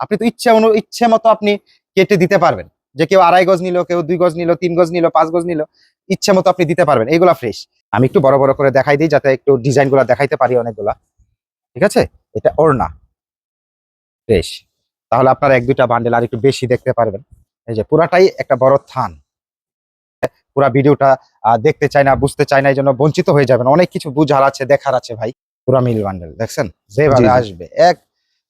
আপনি তো ইচ্ছে অনু ইচ্ছে মতো আপনি কেটে দিতে পারবেন। যে কেউ আড়াই গজ নিল কেউ দুই গজ নিল তিন গজ নিল পাঁচ গজ নিল ইচ্ছে মতো আপনি দিতে পারবেন। এইগুলা ফ্রেশ আমি একটু বড় বড় করে দেখাই দিই যাতে একটু ডিজাইনগুলা দেখাইতে পারি অনেকগুলা। ঠিক আছে? এটা ওড়না। ফ্রেশ তাহলে আপনারা এক দুইটা বান্ডেল আর একটু বেশি দেখতে পারবেন। এই যে পুরাটাই একটা বড় থান। পুরা ভিডিওটা দেখতে চাই না বুঝতে চাই না এই জন্য বঞ্চিত হয়ে যাবেন। অনেক কিছু বুঝার আছে দেখার আছে ভাই। পুরা মিল বান্ডেল দেখছেন? যেভাবে। আসবে এক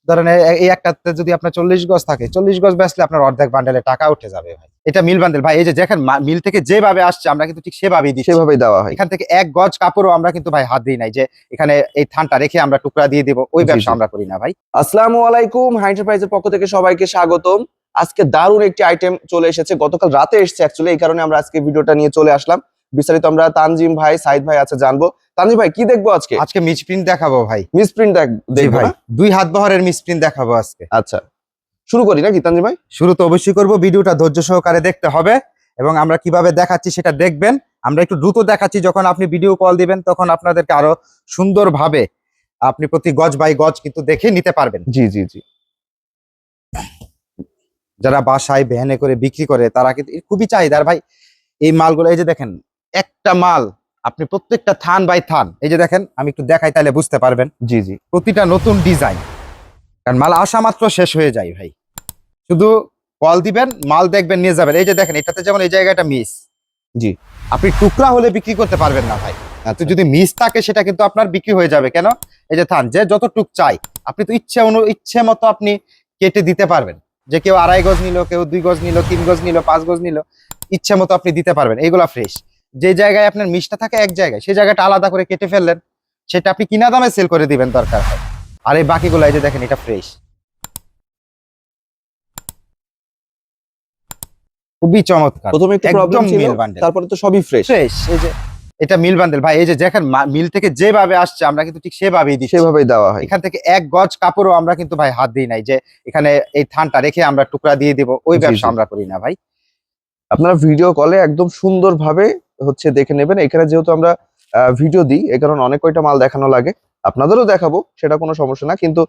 ধরেন এই একটাতে যদি আপনার চল্লিশ গজ থাকে চল্লিশ গজ বেচলে আপনার অর্ধেক বান্ডেলে টাকা উঠে যাবে ভাই। এটা মিল বান্ডেল ভাই এই যে দেখেন মিল থেকে যেভাবে আসছে আমরা কিন্তু ঠিক সেভাবেই দিই সেভাবেই দেওয়া হয়। এখান থেকে এক গজ কাপড়ও আমরা কিন্তু ভাই হাত দিই নাই যে এখানে এই থানটা রেখে আমরা টুকরা দিয়ে দিব ওই ব্যবসা আমরা করি না ভাই। আসসালামু আলাইকুম হাই এন্টারপ্রাইজের পক্ষ থেকে সবাইকে স্বাগতম। আজকে দারুণ একটি আইটেম চলে এসেছে। গতকাল রাতে এসেছে অ্যাকচুয়ালি এই কারণে আমরা আজকে ভিডিওটা নিয়ে চলে আসলাম। বিস্তারিত আমরা তানজিম ভাই সাইদ ভাই আছে জানব। তানজিম ভাই কি দেখব আজকে? আজকে মিস প্রিন্ট দেখাবো ভাই। মিস প্রিন্ট জি দেখব ভাই দুই হাত বহরের মিস প্রিন্ট দেখাবো আজকে। আচ্ছা। শুরু করি নাকি তানজিম ভাই? শুরু তো অবশ্যই করব ভিডিওটা ধৈর্য সহকারে দেখতে হবে এবং আমরা কীভাবে দেখাচ্ছি সেটা দেখবেন। আমরা একটু দ্রুত দেখাচ্ছি যখন আপনি ভিডিও কল দিবেন তখন আপনাদেরকে আরও সুন্দরভাবে আপনি প্রতি গজ বাই গজ কিন্তু দেখে নিতে পারবেন। জি জি জি। যারা বাসায় ভ্যানে করে বিক্রি করে তারা কিন্তু খুবই চাহিদার ভাই। এই মালগুলো এই যে দেখেন একটা মাল আপনি প্রত্যেকটা থান বাই থান এই যে দেখেন আমি একটু দেখাই তাহলে বুঝতে পারবেন। জি জি। প্রতিটা নতুন ডিজাইন। কারণ মাল আসা মাত্র শেষ হয়ে যায় ভাই। শুধু কল দিবেন মাল দেখবেন নিয়ে যাবেন। এই যে দেখেন এটাতে যেমন এই জায়গাটা মিস জি। আপনি টুকরা হলে বিক্রি করতে পারবেন না ভাই। তো আচ্ছা। যদি মিস থাকে সেটা কিন্তু আপনার বিক্রি হয়ে যাবে। কেন? এই যে থান যে যত টুক চাই আপনি তো ইচ্ছে অনু ইচ্ছে মতো আপনি কেটে দিতে পারবেন। যে কেউ আড়াই গজ নিল কেউ দুই গজ নিল তিন গজ নিল পাঁচ গজ নিল ইচ্ছে মতো আপনি দিতে পারবেন। এইগুলা ফ্রেশ যে জায়গায় আপনার মিষ্টা থাকে এক জায়গায় সেই জায়গাটা আলাদা করে কেটে ফেললেন সেটা আপনি কিনা দামে সেল করে দিবেন দরকার হয়। আর এই বাকিগুলো এই যে দেখেন এটা ফ্রেশ খুবই চমৎকার। প্রথমে একটু প্রবলেম ছিল। তারপরে তো সবই ফ্রেশ ফ্রেশ এই যে এটা মিল বান্ডেল ভাই এই যে দেখেন মিল থেকে যেভাবে আসছে আমরা কিন্তু ঠিক সেভাবেই দিই সেভাবেই দেওয়া হয়। এখান থেকে এক গজ কাপড়ও আমরা কিন্তু ভাই হাত দিই নাই যে এখানে এই থানটা রেখে আমরা টুকরা দিয়ে দিব ওই ব্যবসা আমরা করি না ভাই। আপনারা ভিডিও কলে একদম সুন্দরভাবে হচ্ছে দেখে নেবেন। এখানে যেহেতু আমরা ভিডিও দিই এই কারণে অনেক কয়টা মাল দেখানো লাগে। আপনাদেরও দেখাবো সেটা কোনো সমস্যা না। কিন্তু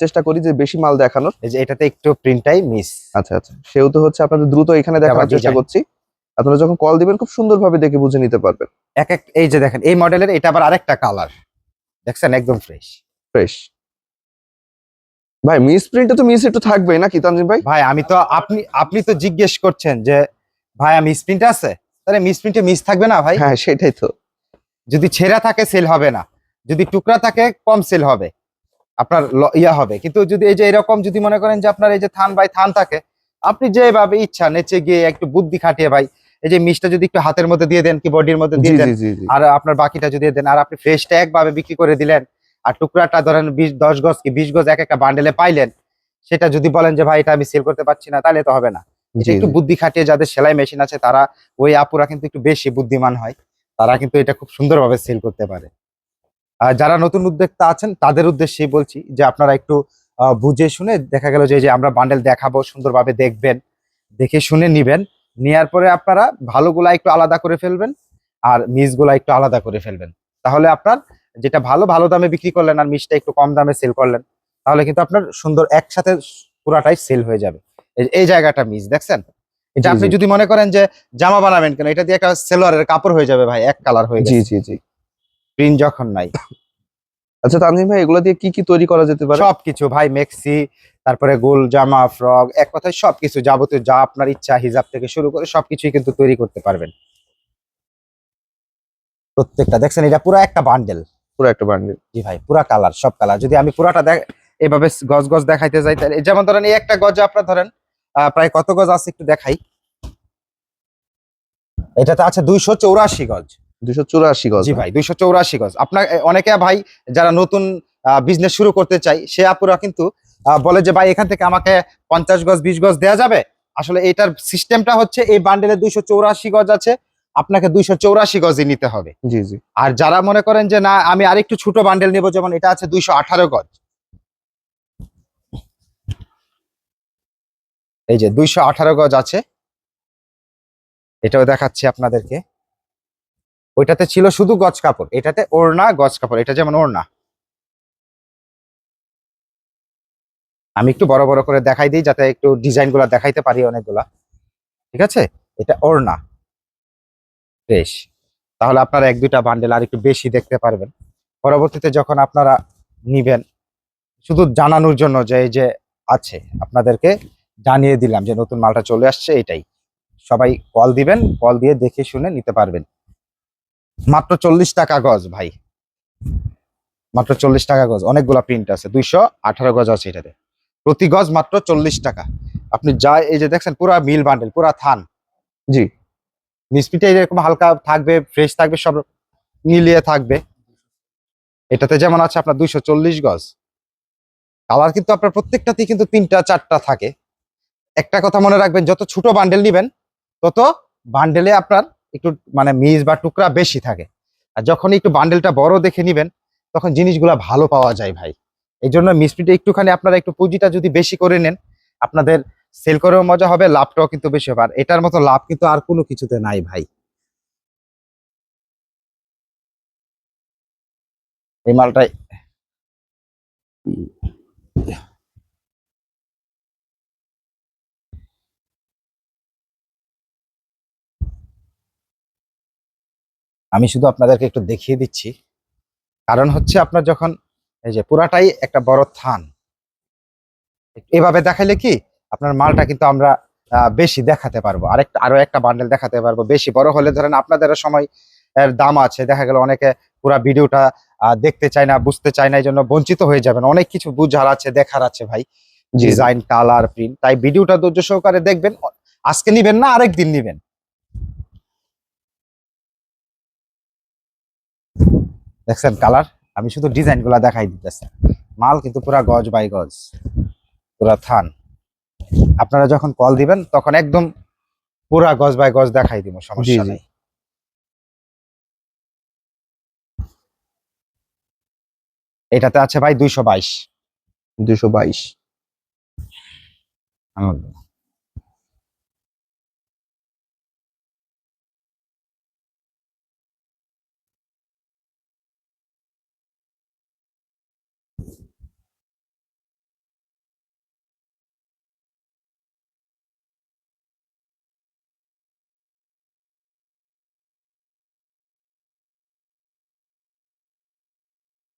চেষ্টা করি যে বেশি মাল দেখানোর। এই যে এটাতে একটু প্রিন্টটাই মিস আচ্ছা আচ্ছা। সেহেতু হচ্ছে আপনাদের দ্রুত এখানে দেখানোর চেষ্টা করছি। আপনারা যখন কল দিবেন খুব সুন্দরভাবে দেখে বুঝে নিতে পারবেন। এক এক এই যে দেখেন এই মডেলের এটা আবার আরেকটা কালার দেখছেন? একদম ফ্রেশ ফ্রেশ ভাই মিস প্রিন্টে তো মিস একটু থাকবেই না কি তানজিম ভাই? ভাই আমি তো আপনি আপনি তো জিজ্ঞেস করছেন যে ভাই আমি স্প্রিন্ট আছে? তাহলে মিস প্রিন্টে মিস থাকবে না ভাই? হ্যাঁ সেটাই তো। যদি ছেঁড়া থাকে সেল হবে না। যদি টুকরা থাকে কম সেল হবে। আপনার ইয়া হবে। কিন্তু যদি এই যে এরকম যদি মনে করেন যে আপনার এই যে থান বাই থান থাকে আপনি যেভাবে ইচ্ছা নেচে গিয়ে একটু বুদ্ধি খাটিয়ে ভাই এই যে মিসটা যদি একটু হাতের মধ্যে দিয়ে দেন কি বডির মধ্যে দিয়ে দেন আর আপনার বাকিটা যদি দেন আর আপনি ফ্রেশটা একভাবে বিক্রি করে দিলেন আর টুকরাটা ধরেন বিশ দশ গজ কি বিশ গজ এক একটা বান্ডেলে পাইলেন সেটা যদি বলেন যে ভাই এটা আমি সেল করতে পারছি না তাহলে তো হবে না। একটু বুদ্ধি খাটিয়ে যাদের সেলাই মেশিন আছে তারা ওই আপুরা কিন্তু একটু বেশি বুদ্ধিমান হয়। তারা কিন্তু এটা খুব সুন্দরভাবে সেল করতে পারে। আর যারা নতুন উদ্যোক্তা আছেন তাদের উদ্দেশ্যেই বলছি যে আপনারা একটু বুঝে শুনে দেখা গেল যে আমরা বান্ডেল দেখাবো সুন্দরভাবে দেখবেন দেখে শুনে নিবেন। নেওয়ার পরে আপনারা ভালোগুলা একটু আলাদা করে ফেলবেন আর মিসগুলা একটু আলাদা করে ফেলবেন। তাহলে আপনার যেটা ভালো ভালো দামে বিক্রি করলেন আর মিসটা একটু কম দামে সেল করলেন তাহলে কিন্তু আপনার সুন্দর একসাথে পুরাটাই সেল হয়ে যাবে। এই- জায়গাটা মিস দেখছেন? এটা আপনি যদি মনে করেন যে জামা বানাবেন কেন এটা দিয়ে একটা সেলোয়ারের কাপড় হয়ে যাবে ভাই এক কালার হয়ে জি জি জি। প্রিন্ট যখন নাই। আচ্ছা তানজিম ভাই এগুলো দিয়ে কি কি তৈরি করা যেতে পারে? সবকিছু ভাই মেক্সি তারপরে গোল জামা ফ্রক এক কথায় সবকিছু যাবতীয় যা আপনার ইচ্ছা হিজাব থেকে শুরু করে সবকিছুই কিন্তু তৈরি করতে পারবেন। প্রত্যেকটা দেখছেন এটা পুরো একটা বান্ডেল পুরো একটা বান্ডিল জি ভাই পুরা কালার সব কালার যদি আমি পুরাটা দেখ এভাবে গজ গজ দেখাইতে যাই তাহলে যেমন ধরেন এই একটা গজে আপনার ধরেন প্রায় কত গজ আছে একটু দেখাই? এটাতে আছে দুইশো চৌরাশি গজ। দুশো চুরাশি গজ। জি ভাই দুইশো চৌরাশি গজ। আপনার অনেকে ভাই যারা নতুন বিজনেস শুরু করতে চাই সে আপুরা কিন্তু বলে যে ভাই এখান থেকে আমাকে পঞ্চাশ গজ বিশ গজ দেওয়া যাবে? আসলে এটার সিস্টেমটা হচ্ছে এই বান্ডেলে দুইশো চৌরাশি গজ আছে আপনাকে দুইশো চৌরাশি গজই নিতে হবে। জি জি। আর যারা মনে করেন যে না আমি আরেকটু ছোট বান্ডেল নেব যেমন এটা আছে দুইশো আঠারো গজ। এই যে দুইশো আঠারো গজ আছে। এটাও দেখাচ্ছি আপনাদেরকে। ওইটাতে ছিল শুধু গজ কাপড়, এটাতে ওড়না, গজ কাপড়, এটা যেমন ওড়না। আমি একটু বড় বড় করে দেখাই দিই, যাতে একটু ডিজাইনগুলা দেখাইতে পারি অনেকগুলা। ঠিক আছে? এটা ওড়না। বেশ। তাহলে আপনারা এক দুইটা বান্ডেল আর একটু বেশি দেখতে পারবেন। পরবর্তীতে যখন আপনারা নিবেন, শুধু জানানোর জন্য যে এই যে আছে, আপনাদেরকে জানিয়ে দিলাম যে নতুন মালটা চলে আসছে, এটাই। সবাই কল দিবেন কল দিয়ে দেখে শুনে নিতে পারবেন। মাত্র চল্লিশ টাকা গজ, ভাই। মাত্র চল্লিশ টাকা গজ, অনেকগুলা প্রিন্ট আছে, দুইশো আঠারো গজ আছে এটাতে। প্রতি গজ মাত্র চল্লিশ টাকা। আপনি যা, এই যে দেখছেন, পুরা মিল বান্ডেল পুরা থান। জি। মিসপিটা এরকম হালকা থাকবে ফ্রেশ থাকবে, সব মিলিয়ে থাকবে। এটাতে যেমন আছে আপনার দুইশো চল্লিশ গজ। কালার কিন্তু আপনার প্রত্যেকটাতেই কিন্তু তিনটা, চারটা থাকে। একটা কথা মনে রাখবেন, যত ছোট বান্ডেল নিবেন, তত বান্ডেলে আপনার একটু মানে মিস বা টুকরা বেশি থাকে। আর যখন একটু বান্ডেলটা বড় দেখে নিবেন, তখন জিনিসগুলো ভালো পাওয়া যায় ভাই। এই জন্য মিসপিটা একটুখানি আপনারা একটু পুঁজিটা যদি বেশি করে নেন, আপনাদের সেল করেও মজা হবে, লাভটাও কিন্তু বেশি হবে। আর এটার মতো লাভ কিন্তু আর কোনো কিছুতে নাই ভাই। এই মালটাই আমি শুধু আপনাদেরকে একটু দেখিয়ে দিচ্ছি। কারণ হচ্ছে আপনার যখন এই যে পুরাটাই একটা বড় থান এভাবে দেখাইলে কি আপনার মালটা কিন্তু আমরা বেশি দেখাতে পারব। আরেকটা আরও একটা বান্ডেল দেখাতে পারব। বেশি বড় হলে ধরেন আপনাদের সময় এর দাম আছে। দেখা গেল অনেকে পুরা ভিডিওটা দেখতে চায় না বুঝতে চায় না এই জন্য বঞ্চিত হয়ে যাবেন। অনেক কিছু বুঝার আছে দেখার আছে ভাই। ডিজাইন কালার প্রিন্ট তাই ভিডিওটা ধৈর্য সহকারে দেখবেন। আজকে নিবেন না আরেক দিন নিবেন। দেখছেন কালার? আমি শুধু ডিজাইনগুলা দেখাই দিতেছি। মাল কিন্তু পুরা গজ বাই গজ। পুরা থান। আপনারা যখন কল দিবেন তখন একদম পুরা গজ বাই গজ দেখাই দিব সমস্যা। নেই। এটাতে আছে ভাই দুইশো বাইশ। দুইশো বাইশ।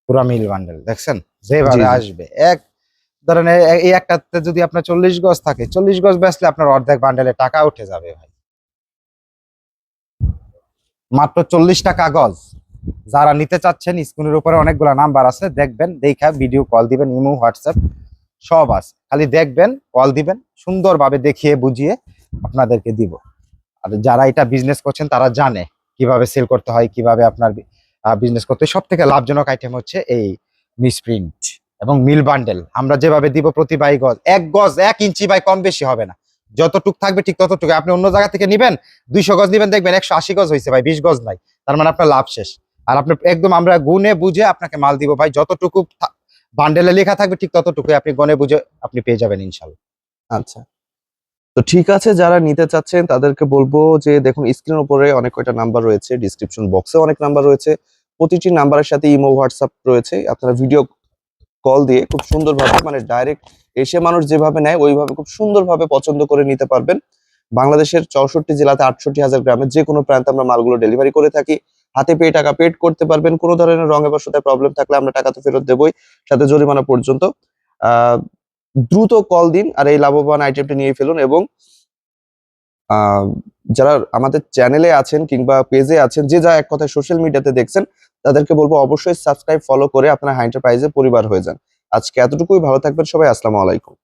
পুরা মিল বান্ডেল দেখছেন? যেভাবে। আসবে। এক ধরেন এই একটাতে যদি আপনার চল্লিশ গজ থাকে চল্লিশ গজ বেচলে আপনার অর্ধেক বান্ডেলে টাকা উঠে যাবে ভাই। মাত্র চল্লিশ টাকা গজ। যারা নিতে চাচ্ছেন স্ক্রিনের উপরে অনেকগুলো নাম্বার আছে দেখবেন দেখা ভিডিও কল দিবেন ইমো হোয়াটসঅ্যাপ সব আছে। খালি দেখবেন কল দিবেন সুন্দরভাবে দেখিয়ে বুঝিয়ে আপনাদেরকে দিব। আর যারা এটা বিজনেস করছেন তারা জানে কীভাবে সেল করতে হয় কীভাবে আপনার বিজনেস করতে। সব থেকে লাভজনক আইটেম হচ্ছে এই মিসপ্রিন্ট এবং মিল বান্ডেল আমরা যেভাবে দিব প্রতি বাই গজ, এক গজ এক ইঞ্চি বাই কম বেশি হবে না। যতটুক থাকবে ঠিক ততটুকু। আপনি অন্য জায়গা থেকে নিবেন, দুইশো গজ নিবেন, দেখবেন একশো আশি গজ হয়েছে ভাই, বিশ গজ নাই। তার মানে আপনার লাভ শেষ। আর আপনি একদম আমরা গুনে বুঝে আপনাকে মাল দিব ভাই, যতটুকু বান্ডেলে লেখা থাকবে ঠিক ততটুকুই আপনি গনে বুঝে আপনি পেয়ে যাবেন ইনশাল্লাহ আচ্ছা। তো ঠিক আছে, যারা নিতে চাচ্ছেন তাদেরকে বলব যে দেখুন স্ক্রিনের উপরে অনেক কয়টা নাম্বার রয়েছে ডিসক্রিপশন বক্সে অনেক নাম্বার রয়েছে। প্রতিটি নাম্বারের সাথে ইমো, হোয়াটসঅ্যাপ রয়েছে। আপনারা ভিডিও কল দিয়ে খুব সুন্দরভাবে মানে ডাইরেক্ট এসে মানুষ যেভাবে নেয়, ওইভাবে খুব সুন্দরভাবে পছন্দ করে নিতে পারবেন। বাংলাদেশের চৌষট্টি জেলাতে আটষট্টি হাজার গ্রামে যে কোনো প্রান্তে আমরা মালগুলো ডেলিভারি করে থাকি। হাতে পেয়ে টাকা পেড করতে পারবেন। কোনো ধরনের রঙে বা সুতায় প্রবলেম থাকলে আমরা টাকা তো ফেরত দেবই, সাথে জরিমানা পর্যন্ত। দ্রুত কল দিন আর এই লাভবান আইটেমটি নিয়ে ফেলুন এবং যারা আমাদের চ্যানেলে আছেন কিংবা পেজে আছেন, যে যা এক কথায় সোশ্যাল মিডিয়াতে দেখছেন, তাদেরকে বলব অবশ্যই সাবস্ক্রাইব ফলো করে আপনার হাইন্টারপ্রাইজে পরিবার হয়ে যান। আজকে এতটুকুই, ভালো থাকবেন সবাই, আসসালামু আলাইকুম।